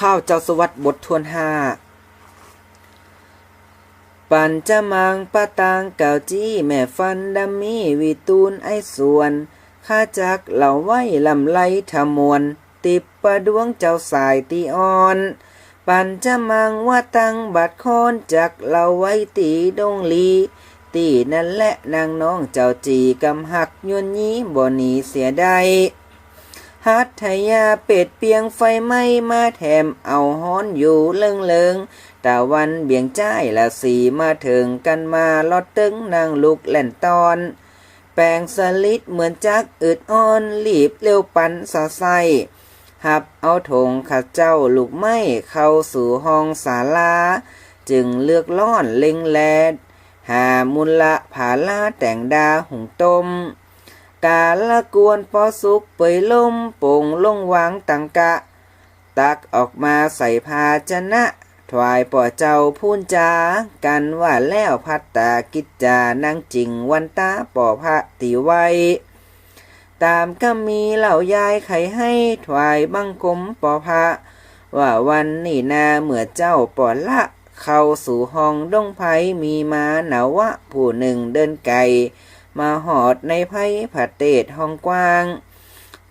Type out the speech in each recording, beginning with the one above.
ข้าวเจ้าสวัสดิ์บททวนห้าปันจะมังปะตางเก่าจี้แม่ฟันดำมีวิตูนไอส่วนข้าจักเหล่าไว้ลำไรทมวน ติบประดวงเจ้าสายตีอ่อน ปันจะมังว่าตังบัดคอนจักเหล่าไว้ตีดงลีตีนั่นแหละนางน้องเจ้าจีกำหักยนยีบ่หนีเสียได้ ฮัทยาเป็ดเปียงไฟไหม้มาแถมเอาฮ้อนอยู่เลิงเลิงตะวันเบี่ยงจ้ายละสีมาถึงกันมาลอดตึงนางลุกแหล่นตอน แปลงสลิดเหมือนจักอึดอ่อนรีบเร็วปันสะไสหับเอาถงข้าเจ้าลูกไม้เข้าสู่ห้องศาลา จึงเลือกล่อนเล็งแลดหามุลละผาลาแต่งดาหุงต้ม กาละกวนปอสุกเปยล่มป่งลงวางตังกะ ตักออกมาใส่ภาชนะถวายป่อเจ้าพูนจา กันว่าแล้วพัตตากิจจานั่งจริงวันตาป่อพระติไวตามก็มีเหล่ายายไขให้ถวายบังคมป่อพระว่าวันนี้นาเมื่อเจ้าป่อละ เข้าสู่ห้องดงไผมีมาหนาวะ ผู้หนึ่งเดินไกล มาหอดในไพ่ผัดเตดห้องกว้าง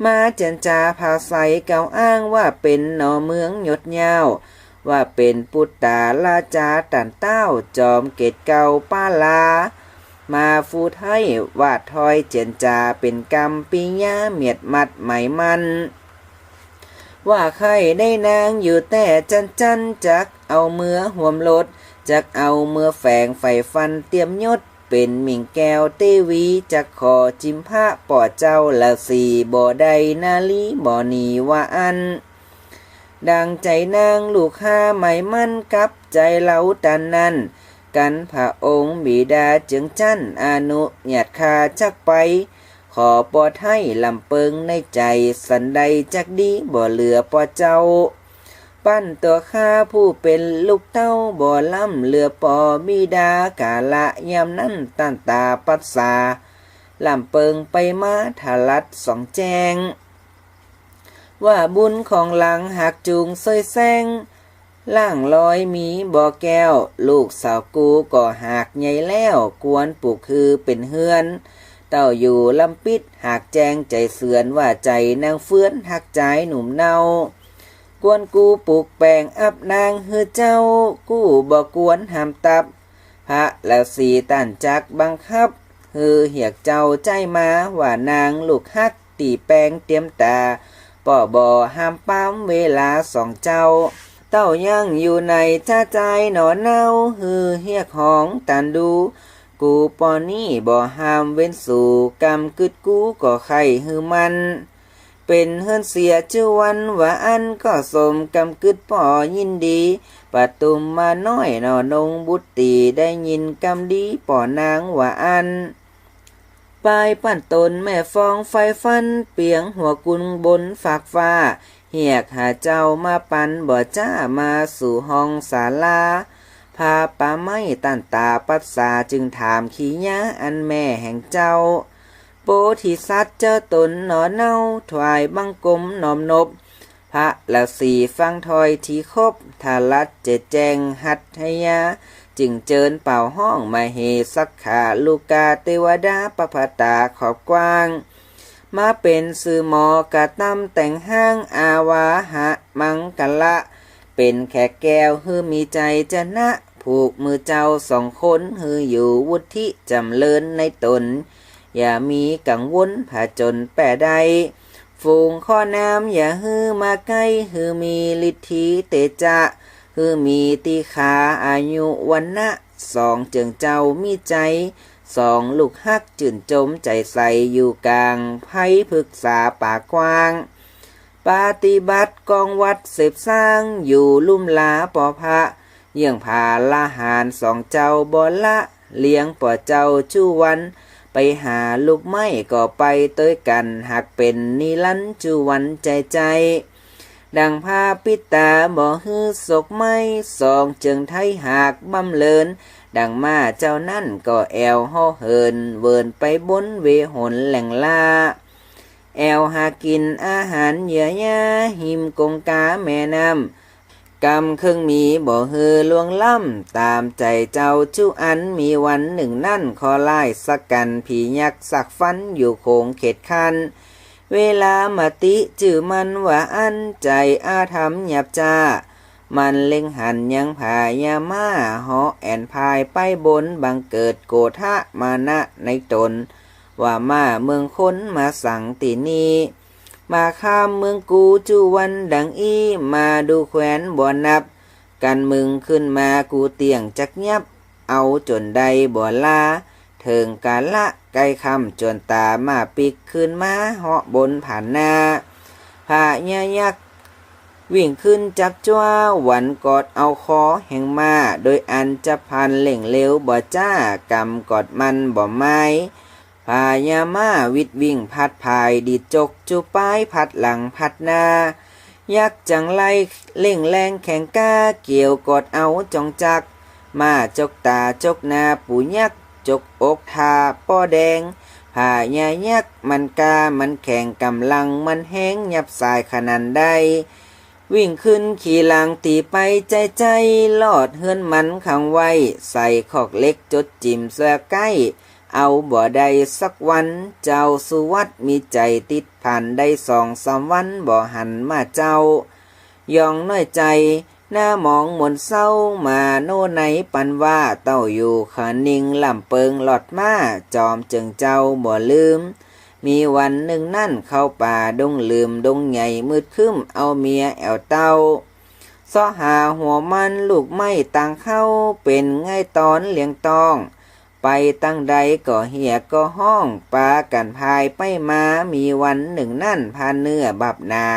มาเจนจาพาใสเก่าอ้างว่าเป็นหนอเมืองหยดยาวว่าเป็นปุตตาลาจาตันเต้าจอมเกตเก่าป้าลา มาฟูดให้วาดทอยเจนจาเป็นกรรมปีญาเมียดมัดไหมมันว่าใครได้นางอยู่แต่จันจันจักเอาเมือห่วมรถจักเอาเมือแฝงไฟฟันเตรียมยศ เป็นมิงแก้วเตวีจักขอจิมพระป่อเจ้าละสีบ่ใดนาลีบ่หนีว่าอัน ดังใจนางลูกค้าไม่มั่นกับใจเราตันนั้น กันพระองค์บิดาจึงจันอนุญาตคาจักไป ขอปอดให้ลำเปิงในใจสันใดจักดีบ่เหลือปอเจ้า ปั้นตัวข้าผู้เป็นลูกเต้าบ่อล่ำเหลือปอบิดากาละยามนั้นตันตาปัสสาลำเปิงไปมาทาลัดสองแจง ว่าบุญของหลังหักจูงเซยแซงล่างลอยมีบ่อแก้ว ลูกสาวกูก็หักใหญ่แล้วกวนปลูกคือเป็นเฮือน เต้าอยู่ลำปิดหากแจงใจเสือนว่าใจนางเฟื้อนหักใจหนุ่มเนาก วนกูปลูกแปลงอับนางฮือเจ้า กู้บ่กวนหามตับพระแล้วสีตันจักบังคับฮือเหียกเจ้าใจมาว่านางลูกฮักตีแปลงเตรียมตาป่อบ่ห้ามป้ามเวลาสองเจ้า เต้ายังอยู่ในจ้าใจหนอเน่าฮือเฮียกของตันดูกูปอนี่บ่ห้ามเว้นสู่กรรมกึดกูก็ไข่ฮือมัน เป็นเฮือนเสียชื่อวันว่าอันก็สมกำกึดป่อยินดีปัตุมมาน้อยหนอนงบุตรีได้ยินกำดีป่อนางว่าอันปลายปั่นตนแม่ฟองไฟฟัน เปียงหัวกุนบนฝากฟ้า เหียกหาเจ้ามาปันบ่จ้ามาสู่ห้องศาลาพาป่าไม้ตันตาปัสสาจึงถามขี้ยะอันแม่แห่งเจ้า โปธิสัตว์เจ้าตนหนอเน่าถวายบังกลมหนอมนบ พระละสีฟังถอยที่คบทารัดเจดแจงหัตถยาจึงเจิญเป่าห้องมาเฮสักขาลูกาเทวดาปภตาขอบกว้าง มาเป็นสื่อหมอกะตำแต่งห้างอาวาหะมังกละ เป็นแขกแก้วฮือมีใจจะนะ ผูกมือเจ้าสองคนฮืออยู่วุธิจำเลินในตน อย่ามีกังวลผาจนแปรใด ฝูงข้อน้ำอย่าฮือมาใกล้ฮือมีฤทธิเตจะฮือมีตีขาอายุวันนะสองเจิงเจ้ามีใจสองลูกฮักจื่นจมใจใสอยู่กลางไพ่พฤกษาป่ากว้าง ปฏิบัติกองวัดเสพสร้างอยู่ลุ่มลาปอพระเยี่ยงผาละหารสองเจ้าบอละ เลี้ยงป่อเจ้าชู้วัน ไปหาลูกไม้ก็ไปเต้ยกัน หากเป็นนิลันจูวันใจใจ ดังผ้าปิตาบ่ฮือศกไม้สองเจิงไทยหากบำเลิน ดังมาเจ้านั่นก็แอวห่อเหิน เวินไปบนเวหนแหล่งลาแอวหากินอาหารเยื่อยาหิมกงกาแม่น้ำ กรรมเครื่องมีบ่เฮือลวงล่ำ ตามใจเจ้าจุอันมีวันหนึ่งนั่นขอไล่สักกันผียักษ์สักฟันอยู่โคงเขตคัน เวลามาติจื่อมันว่าอันใจอาธรรมหยับจ้า มันเล็งหันยังพายามาเหาะแอนพายไปบนบังเกิดโกธะมานะในตน ว่ามาเมืองค้นมาสั่งตีนี มาข้ามเมืองกูจูวันดังอีมาดูแควนบ่อนับ กันมึงขึ้นมากูเตียงจักยับ เอาจนใดบ่ลาเถิงกาละไกลคำจนตามาปิกขึ้นมาเหาะบนผ่านหน้าพาญายักษ์วิ่งขึ้นจับจ้าหวันกอดเอาคอแห่งมา โดยอันจะพันเล่งเร็วบ่จ้ากำกอดมันบ่ไม้ พายามาวิดวิ่งพัดพายดีดจกจูป้ายพัดหลังพัดหน้า ยักษ์จังไล่เล่งแรงแข่งก้าเกี่ยวกอดเอาจองจัก มาจกตาจกหนาปูยักษ์จกอกทาป้อแดงผ่ายายักษ์มันกา มันแข่งกำลังมันแห้งยับสายขนาดใดวิ่งขึ้นขี่หลังตีไปใจใจลอดเฮือนมันขังไว้ ใส่ขอกเล็กจดจิมเสื้อใกล้ เอาบ่ได้สักวันเจ้าสุวัตมีใจติดผ่านได้สองสามวันบ่หันมาเจ้ายองน้อยใจ หน้ามองหมนเศร้ามาโน่ไหนปันว่าเต้าอยู่ขานิงลำเปิงหลอดมาจอมจึงเจ้าบ่ลืม มีวันหนึ่งนั่นเข้าป่าดงลืมดงใหญ่มืดคึ้มเอาเมียแอวเต้าซอหาหัวมันลูกไม่ต่างเข้าเป็นง่ายตอนเลี้ยงตอง ไปตั้งใดก็เหียก็ห้องปากันพายไปมามีวันหนึ่งนั่นพานเนื้อบับนา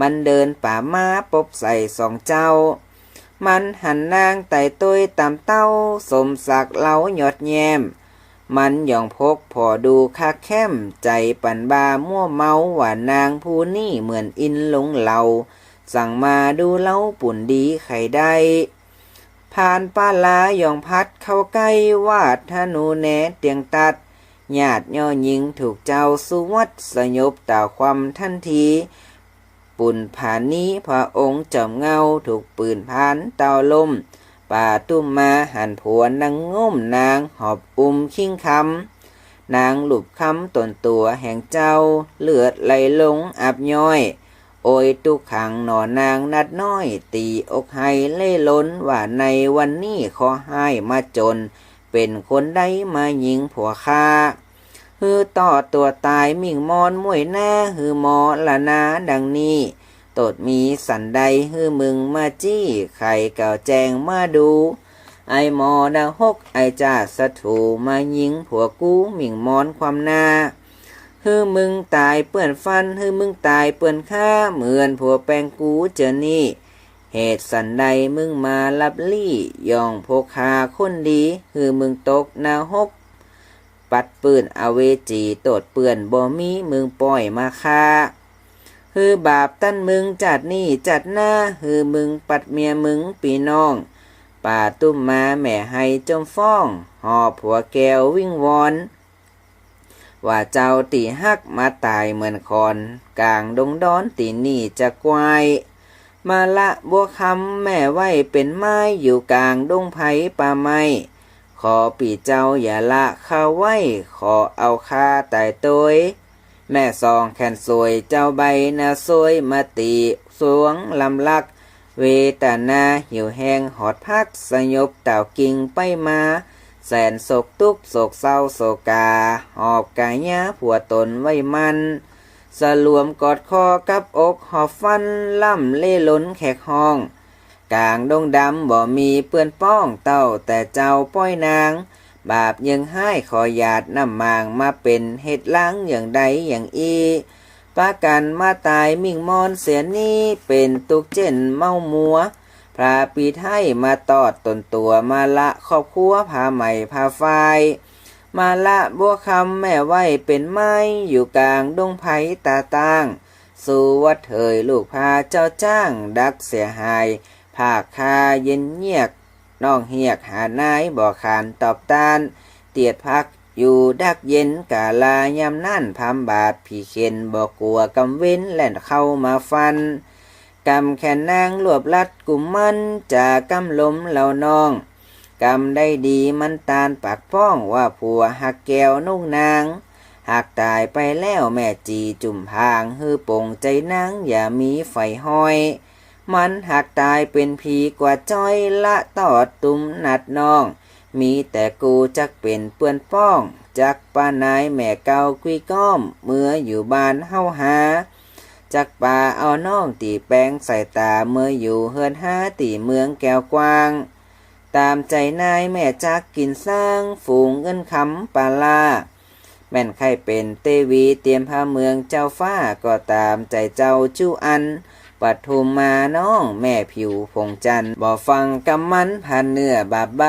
มันเดินป่ามาปบใส่สองเจ้า มันหันนางไต่ตุยตามเต้า สมศักดิ์เล้าหยดแยม มันย่องพกพอดูคาแค้มใจปันบามั่วเมาว่านางผู้นี่เหมือนอินหลงเหลาสั่งมาดูเล้าปุ่นดีไข่ได้ ผ่านป้าลาหยองพัดเข้าใกล้วาดธนูแหนเตียงตัดญาติย่อยิงถูกเจ้าสุวัตสยบต่าความทันที ปุ่นผานนี้พระองค์จอมเงาถูกปืนพานเตาลมป่าตุ้มมาหันผัวนางง่มนางหอบอุ้มคิงคำนางหลุบคำตนตัวแห่งเจ้าเลือดไหลลงอับย้อย โอยตุกขังหนอนางนัดน้อย ตีอกให้เล่ล้นว่าในวันนี้ขอให้มาจน เป็นคนได้มายิงผัวข้าฮือต่อตัวตายมิ่งมอนมวยหน้าฮือหมอละนาดังนี้ตดมีสันใดฮือมึงมาจี้ไข่เก่าแจงมาดู ไอหมอดาหกไอจ่าสะถูมายิงผัวกู้มิ่งมอนความน้า ฮือมึงตายเปื่อนฟันฮือมึงตายเปื่อนข้าเหมือนผัวแปงกูเจอนี่ เหตุสันใดมึงมาลับลี่ย่องพกคาคนดีฮือมึงตกนาหก ปัดปืนอเวจีตดเปื่อนบ่มีมึงปล่อยมาค่าฮือบาปตั้นมึงจัดนี่จัดหน้าฮือมึงปัดเมียมึงปีน้องป่าตุ้มมาแม่ให้จมฟ้องหอบผัวแก้ววิ่งวอน ว่าเจ้าตีหักมาตายเหมือนคอน กลางดงดอนตีนี่จะกวายมาละบัวคำแม่ไว้เป็นไม้อยู่กลางดงไผ่ป่าไม้ขอปีเจ้าอย่าละข้าไว้ ขอเอาค่าตายตัวแม่ซองแขนสวยเจ้าใบนาสวยมาตีสวงลำลัก เวตานาหิวแห้งหอดพักสยบเต่ากิ่งไปมา แสนโศกทุกโศกเศร้าโศกา หอบกายยาผัวตนไว้มันสลวมกอดคอกับอกหอบฟัน ล่ำเล่ล้นแขกห้อง กลางดงดำบ่มีเปื้อนป้องเต้าแต่เจ้าป้อยนาง บาปยังให้ขอหยาดน้ำมางมาเป็นเห็ดล้างอย่างใดอย่างอีปากันมาตายมิ่งมอนเสียนี้เป็นตุกเจนเมามัว พระปีไทยมาตอดตนตัวมาละครอบครัวพาใหม่พาไฟมาละบัวคำแม่ไว้เป็นไม้อยู่กลางดงไผ่ตาตั้งสู่วัดเถยลูกพาเจ้าจ้าง ดักเสียหายภาคคาเย็นเงียกน้องเหียกหานายบ่อขานตอบตาน เตียดพักอยู่ดักเย็นกาลายำนั่นพามบาดผีเข็นบ่กลัวกำเว้นแล่นเข้ามาฟัน กำแขนนางรวบลัดกลุ่มมันจากกำลมเหล่านองกำได้ดีมันตาลปากป้องว่าผัวหักแก้วนุ่งนาง หากตายไปแล้วแม่จีจุ่มพางฮือปงใจนางอย่ามีไฟห้อย มันหากตายเป็นผีกว่าจ้อยละตอดตุ่มนัดน้อง มีแต่กูจักเป็นเปื้อนป้อง จักป้านายแม่เกากุยก้อม เมื่ออยู่บ้านเฮาหา จักป่าเอาน้องตีแป้งใส่ตาเมื่ออยู่เฮือนห้าตีเมืองแก้วกว้าง ตามใจนายแม่จักกินสร้างฝูงเงินคำปาลาแม่นใครเป็นเตวีเตรียมพาเมืองเจ้าฟ้าก็ตามใจเจ้าจู้อันปัทุมมาน้องแม่ผิวพงจันบ่ฟังกำมันพันเนื้อบาบใบ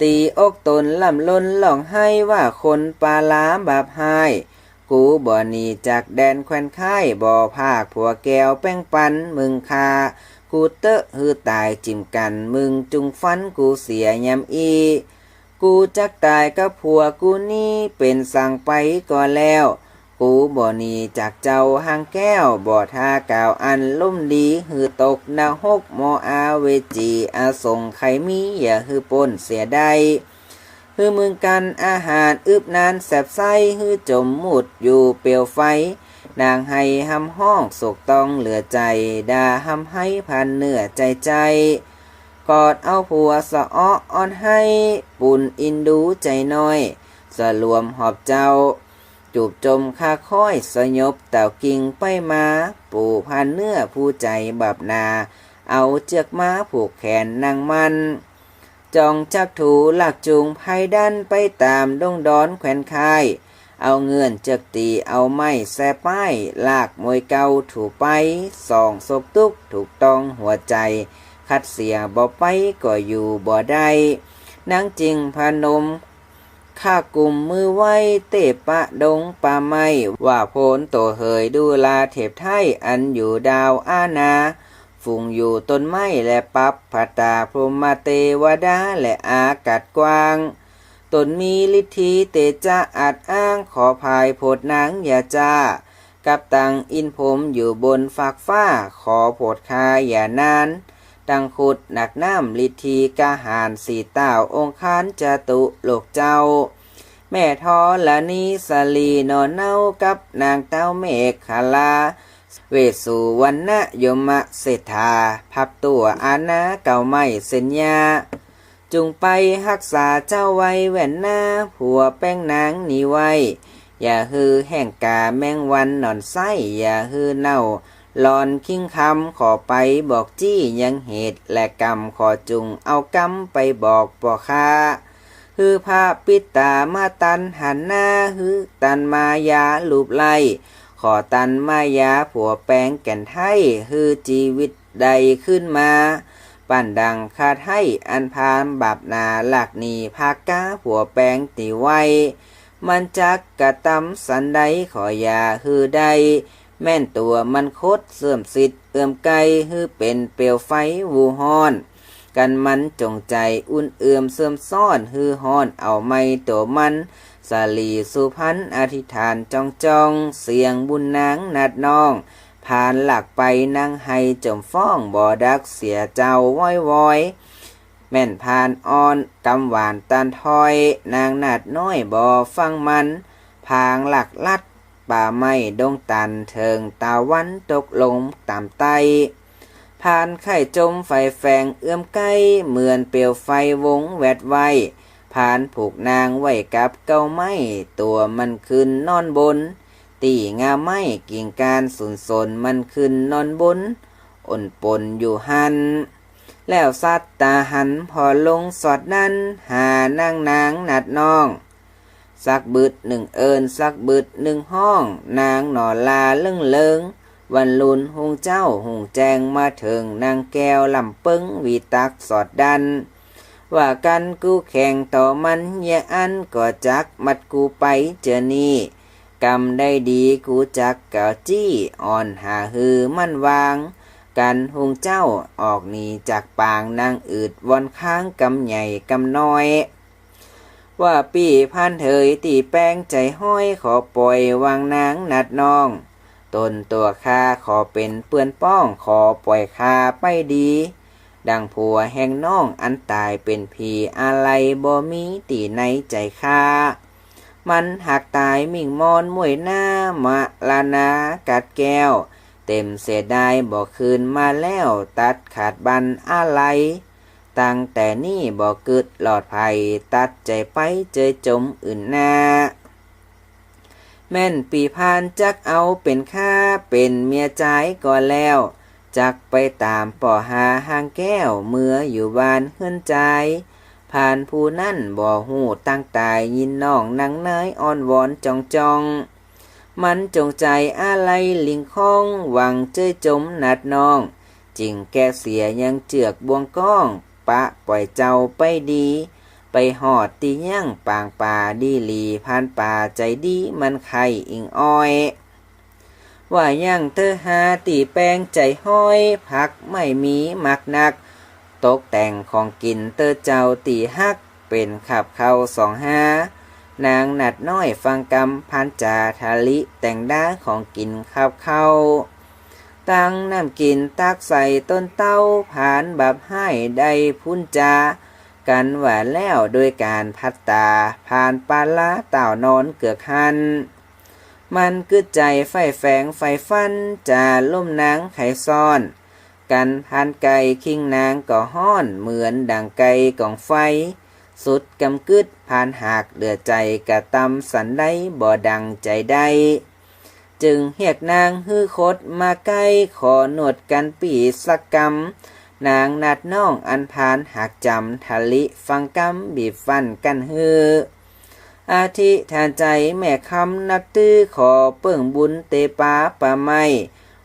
ตีอกตนลำล้นหลองให้ว่าคนปลาล้าบาปหาย กูบ่หนีจากแดนแควนค่ายบ่ภาคผัวแก้วแป้งปันมึงคากูเตอะฮือตายจิ้มกันมึงจุงฟันกูเสียยำอีกูจักตายกับผัวกูนี่เป็นสั่งไปก่อนแล้ว กูบ่หนีจากเจ้าหางแก้วบ่ท่ากล่าวอันลุ่มดีฮือตกนาหกโมอาเวจีอาสงไขมีอย่าฮือปนเสียได้ ฮือมึงกันอาหารอึบนานแสบไส้ฮือจมหมุดอยู่เปลวไฟนางให้หำห้องโศกต้องเหลือใจดาหำให้พันเนื้อใจใจ กอดเอาผัวสะอ้ออ่อนให้ปุ่นอินดูใจน้อย สรวมหอบเจ้า จูบจมคาค่อยสยบเต่ากิ่งไปมา ปู่พันเนื้อผู้ใจบับนา เอาเจือกม้าผูกแขนนางมัน จองจักถูหลักจูงไพดันไปตามดงดอนแขวนคาย เอาเงื่อนเจกตีเอาไม้แส่ป้ายลากมวยเกาถูไปสองศกตุกถูกต้องหัวใจ คัดเสียบ่ไปก็อยู่บ่ได้นางจริงพนมข้ากลุ่มมือไว้เตะปะดงป่าไม้ว่าโพนโตเหยดูลาเทพไทยอันอยู่ดาวอาณา ฝูงอยู่ต้นไม้และปับพัตาพรหมาเทวดาและอากาศกว้างตนมีฤทธิเตจะอาจอ้างขอภายโพดนางอย่าจ้า กับตังอินผมอยู่บนฟากฟ้าขอโพดคาอย่านานดังขุดหนักน้ำลิทีกาหารสีเต้าองคานจตุโลกเจ้า แม่ทอละนีสลีนอนเน่ากับนางเต้าเมฆคาลา เวสุวรรณยมะเศรษฐาพับตัวอาณาเก่าไม่เส้นยาจุงไปรักษาเจ้าไว้แหวนหน้าผัวแป้งนางนีไว้ อย่าฮือแห่งกาแมงวันนอนไส้อย่าฮือเน่าหลอนคิงคำขอไปบอกจี้ยังเหตุและกรรมขอจุงเอากรรมไปบอกปอค้าฮือพระปิตามาตันหันหน้าฮือตันมายาลูบไล่ ขอตันมายาผัวแปลงแก่นไทยฮือชีวิตใดขึ้นมา ปั่นดังคาไทยอันพามบาปนาหลักหนีภาคก้าผัวแปลงตีไว้ มันจักกระตำสันใดขอยาฮือใด แม่นตัวมันโคดเสื่อมสิทธิ์เอื้อมไกลฮือเป็นเปลวไฟวูฮอนกันมันจงใจอุ่นเอื่อมเสื่อมซ่อนฮือฮอนเอาไม่ตัวมัน สาลีสุพันอธิษฐานจองจองเสียงบุญนางนัดน้องผ่านหลักไปนั่งให้จมฟ้องบ่อดักเสียเจ้าว้อยว้อยแม่นพานอ่อนกำหวานตันทอย นางนาดน้อยบ่อฟังมันพางหลักลัดป่าไม้ดงตันเทิงตาวันตกลงตามไตผ่านไข่จมไฟแฝงเอื้อมใกล้เหมือนเปลวไฟวงแวดไว้านผูกนางไว้กับเก้าไม้ ตัวมันขึ้นนอนบน ตีงาไม้กิ่งการสุนสนมันขึ้นนอนบนอ่นปนอยู่หัน แล้วสัตตาหันพอลงสอดนั้น หานางนางนัดน้อง สักบึดหนึ่งเอินสักบึดหนึ่งห้อง นางหนอลาเลิงเลิงวันลุนหงเจ้าหงแจงมาถึงนางแก้วลำปึงวีตักสอดดัน ว่ากันกูแข่งต่อมันเยอันก็จักมัดกูไปเจอนี่กรรมได้ดีกูจักเก่าจี้อ่อนหาฮือมันวาง กันหงเจ้าออกหนีจากปางนางอืดวอนค้างกำใหญ่กำน้อย ว่าปีพันเถยตีแป้งใจห้อยขอปล่อยวางนางนัดน้องตนตัวข้าขอเป็นเปื้อนป้องขอปล่อยข้าไปดี ดังผัวแห่งน้องอันตายเป็นผีอะไรบ่มีตีในใจข้ามันหักตายมิ่งมอนมวยหน้ามะลานากัดแก้ว เต็มเสียดายบ่คืนมาแล้วตัดขาดบันอะไร ตั้งแต่นี่บ่กึดหลอดภัยตัดใจไปเจอจมอื่นหน้า แม่นปีพานจักเอาเป็นข้าเป็นเมียใจก่อนแล้ว จักไปตามป่อหาหางแก้วเมื่ออยู่บ้านเฮือนใจ ผ่านผู้นั่นบ่อหูตั้งตายยินน้องนางเนยอ่อนวอนจองจอง มันจงใจอะไรลิงคองหวังเจยจมนัดน้องจริงแกเสียยังเจือกบวงก้อง ปะปล่อยเจ้าไปดี ไปหอดตียั่งปางป่าดีหลีผ่านป่าใจดีมันไข่อิงอ้อย ว่ายังเธอหาตีแป้งใจห้อย พักไม่มีมักนัก ตกแต่งของกินเตอเจ้าตีฮัก เป็นขับเข้าสองห้านางหนัดน้อยฟังกำพันจาทาลิแต่งด้าของกินขับเข้า ตั้งน้ำกินตักใส่ต้นเต้าผ่านบับให้ได้พุ่นจากันหวานแล้วโดยการพัดตา ผ่านปลาละเต่านอนเกือกหัน มันกึดใจไฟแฝงไฟฟันจะล่มนางไขซ่อน กันพันไก่คิงนางก็ห้อนเหมือนดังไก่กองไฟ สุดกำกึดผ่านหากเหลือใจกะตำสันได้บ่ดังใจได้จึงเฮียกนางฮื้อคดมาใกล้ขอหนวดกันปีสักกำนางนัดน้องอันพานหักจำทะลิฟังกำบีบฟันกันฮือ อาทิแทนใจแม่คำนักตื้อขอเปิ่งบุญเตปาปะไม่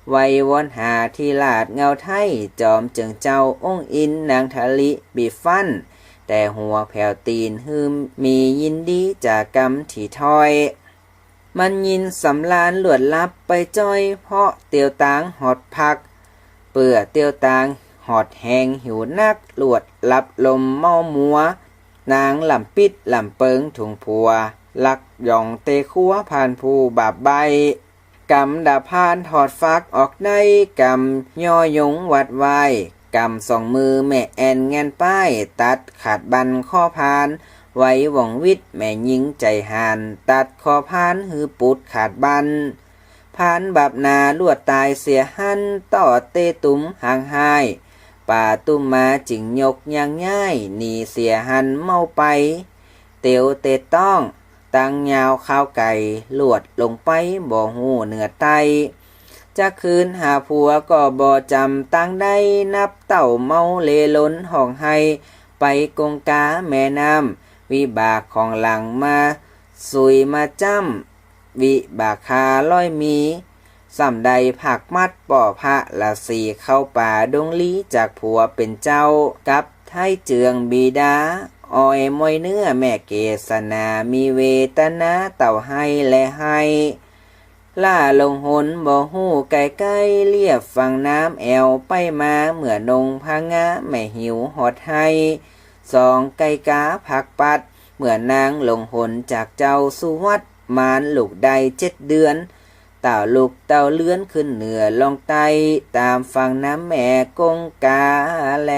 ไว้วอนหาที่ลาดเงาไทย จอมจึงเจ้าองค์อินนางทะลิบีฟัน แต่หัวแผ่วตีนหืมมียินดีจากกรรมที่ถอย มันยินสำลานหลวดลับไปจ้อย เพราะเตียวตางหอดพัก เปื่อเตียวตางหอดแหงหิวนักหลวดลับลมเมามัว นางลำปิดลำเปิงถุงผัว ลักย่องเตคัวผ่านผู้บาปใบกำดาพานถอดฟักออกในกำย่อยงวัดไว้กำสองมือแม่แอนแงนป้าย ตัดขาดบันข้อพาน ไว้หว่องวิทย์แม่ยิงใจหาน ตัดคอพานหือปุดขาดบันพานบับนาลวดตายเสียหันต่อเตตุ้มห่างหาย ป่าตุ้มมาจิงยกยังง่ายหนีเสียหันเมาไป เตียวเตต้อง ตั้งยาวข้าวไก่ลวดลงไปบ่หูเหนือไตจะคืนหาผัวก็บ่จำตั้งได้นับเต่าเมาเลล้นห้องให้ไปกงกาแม่น้ำวิบากของหลังมา สุยมาจ้ำวิบากคาร้อยมี สำใดผักมัดป่อพระละสีเข้าป่าดงลีจากผัวเป็นเจ้ากับไทยเจืองบีดาออยมวยเนื้อแม่เกษนามีเวตนาเต่าให้และให้ล่าลงหนบ่หูไก่ไก่เลียบฝั่งน้ำแอวไปมาเหมือนงพางาแม่หิวหอดให้สองไก่กาผักปัด เหมือนนางลงหนจากเจ้าสุวัดมานลูกได้เจ็ดเดือน ต่าลูกเต่าเลื้อนขึ้นเหนือลองไตตามฝั่งน้ำแม่กงกาแล